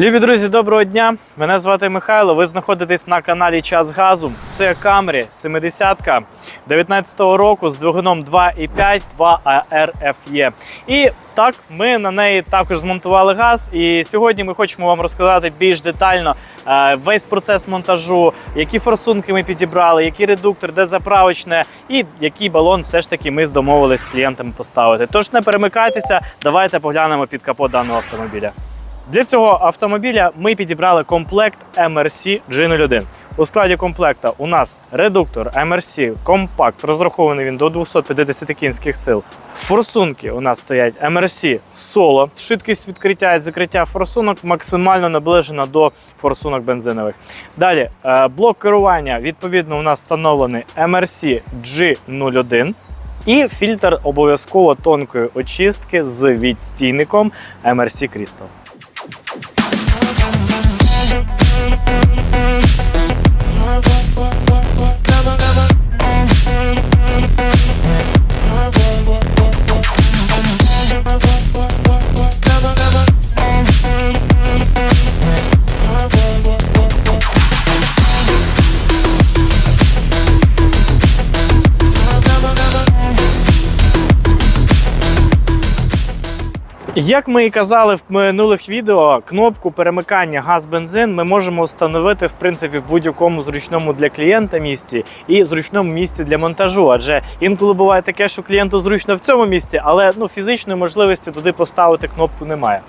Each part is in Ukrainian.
Любі друзі, доброго дня! Мене звати Михайло. Ви знаходитесь на каналі Час Газу. Це Camry 70 19-го року з двигуном 2.5 2ARFE. І так, ми на неї також змонтували газ. І сьогодні ми хочемо вам розказати більш детально е, весь процес монтажу, які форсунки ми підібрали, який редуктор, де заправочне, і який балон все ж таки ми домовились з клієнтами поставити. Тож не перемикайтеся, давайте поглянемо під капот даного автомобіля. Для цього автомобіля ми підібрали комплект MRC G01. У складі комплекта у нас редуктор MRC компакт, розрахований він до 250 кінських сил. Форсунки у нас стоять MRC Solo. Швидкість відкриття і закриття форсунок максимально наближена до форсунок бензинових. Далі е, блок керування відповідно у нас встановлений MRC G01. І фільтр обов'язково тонкої очистки з відстійником MRC Crystal. Як ми і казали в минулих відео, кнопку перемикання газ-бензин ми можемо встановити в принципі в будь-якому зручному для клієнта місці і зручному місці для монтажу. Адже інколи буває таке, що клієнту зручно в цьому місці, але ну фізичної можливості туди поставити кнопку немає.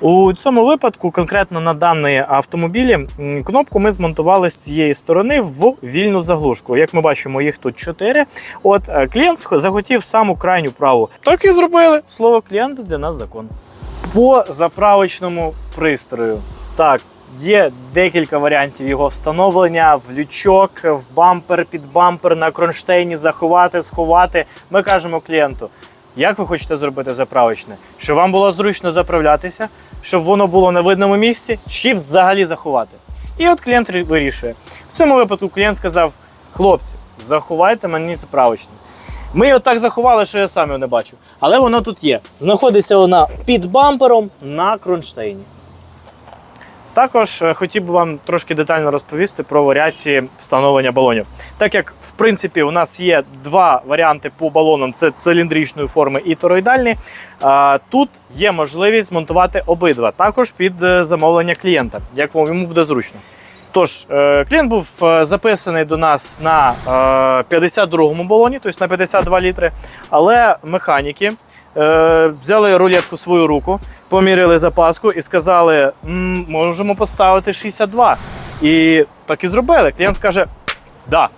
У цьому випадку, конкретно на даній автомобілі, кнопку ми змонтували з цієї сторони в вільну заглушку. Як ми бачимо, їх тут чотири. От е, клієнт захотів саму крайню праву. Так і зробили. Слово клієнта для нас закон. По заправочному пристрою. Так, є декілька варіантів його встановлення в лючок, в бампер, під бампер, на кронштейні заховати, сховати. Ми кажемо клієнту. Як ви хочете зробити заправочне? Щоб вам було зручно заправлятися, щоб воно було на видному місці, чи взагалі заховати. І от клієнт вирішує. В цьому випадку клієнт сказав: хлопці, заховайте мені справочник. Ми його так заховали, що я сам його не бачу. Але воно тут є. Знаходиться вона під бампером на кронштейні. Також е, хотів би вам трошки детально розповісти про варіації встановлення балонів. Так як в принципі у нас є два варіанти по балонам: це циліндричної форми і тороїдальні. Тут є можливість змонтувати обидва, також під е, замовлення клієнта, як вам- йому буде зручно. Тож, е, клієнт був е, записаний до нас на е, 52-му балоні, тобто на 52 літри. Але механіки е, взяли рулетку свою руку, поміряли запаску і сказали, «М, можемо поставити 62. І так і зробили. Клієнт скаже, да.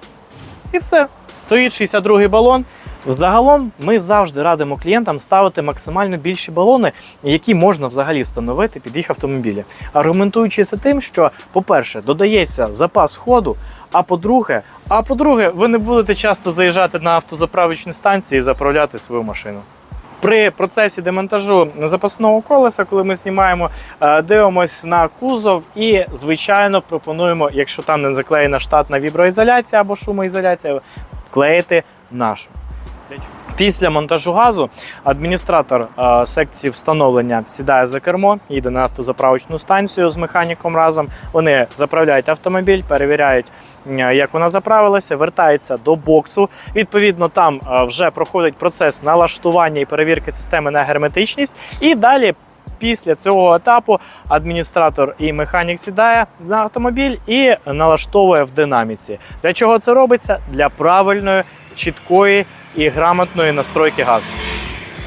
І все. Стоїть 62-й балон. Взагалом ми завжди радимо клієнтам ставити максимально більші балони, які можна взагалі встановити під їх автомобілі. Аргументуючи це тим, що, по-перше, додається запас ходу. А по-друге, а по-друге, ви не будете часто заїжджати на автозаправочні станції і заправляти свою машину. При процесі демонтажу запасного колеса, коли ми знімаємо, е, дивимось на кузов і, звичайно, пропонуємо, якщо там не заклеєна штатна віброізоляція або шумоізоляція, клеїти нашу. Після монтажу газу адміністратор е, секції встановлення сідає за кермо, їде на автозаправочну станцію з механіком разом. Вони заправляють автомобіль, перевіряють, е, як вона заправилася, вертається до боксу. Відповідно, там е, вже проходить процес налаштування і перевірки системи на герметичність. І далі. Після цього етапу адміністратор і механік сідає на автомобіль і налаштовує в динаміці. Для чого це робиться? Для правильної, чіткої і грамотної настройки газу.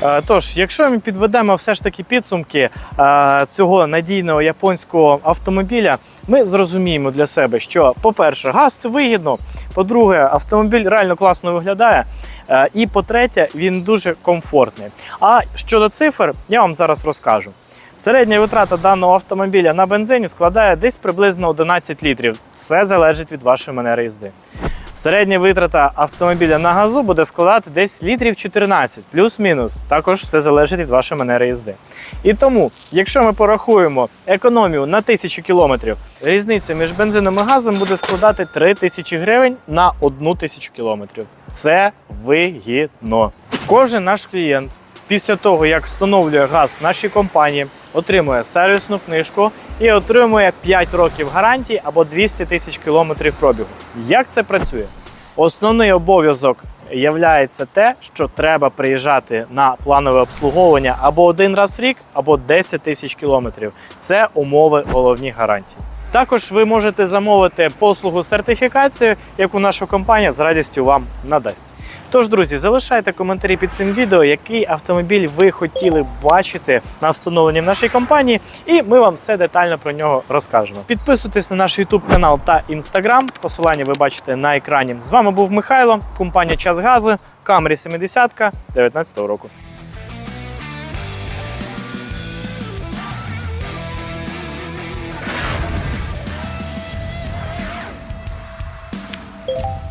Е, Тож, якщо ми підведемо все ж таки підсумки е, цього надійного японського автомобіля, ми зрозуміємо для себе, що, по-перше, газ це вигідно. По-друге, автомобіль реально класно виглядає. Е, І по-третє, він дуже комфортний. А щодо цифр, я вам зараз розкажу. Середня витрата даного автомобіля на бензині складає десь приблизно 11 літрів. Це залежить від вашої манери їзди. Середня витрата автомобіля на газу буде складати десь літрів 14, плюс-мінус. Також все залежить від вашої манери їзди. І тому, якщо ми порахуємо економію на 1000 кілометрів, різниця між бензином і газом буде складати 3000 гривень на 1000 кілометрів. Це вигідно. Кожен наш клієнт після того, як встановлює газ в нашій компанії, отримує сервісну книжку і отримує 5 років гарантії або 200 тисяч кілометрів пробігу. Як це працює? Основний обов'язок являється те, що треба приїжджати на планове обслуговування або один раз в рік, або 10 тисяч кілометрів. Це умови головні гарантії. Також ви можете замовити послугу сертифікації, яку наша компанія з радістю вам надасть. Тож, друзі, залишайте коментарі під цим відео, який автомобіль ви хотіли бачити на встановленні в нашій компанії, і ми вам все детально про нього розкажемо. Підписуйтесь на наш YouTube канал та Instagram. Посилання ви бачите на екрані. З вами був Михайло, компанія Час Гази, Камрі 70 19 року. you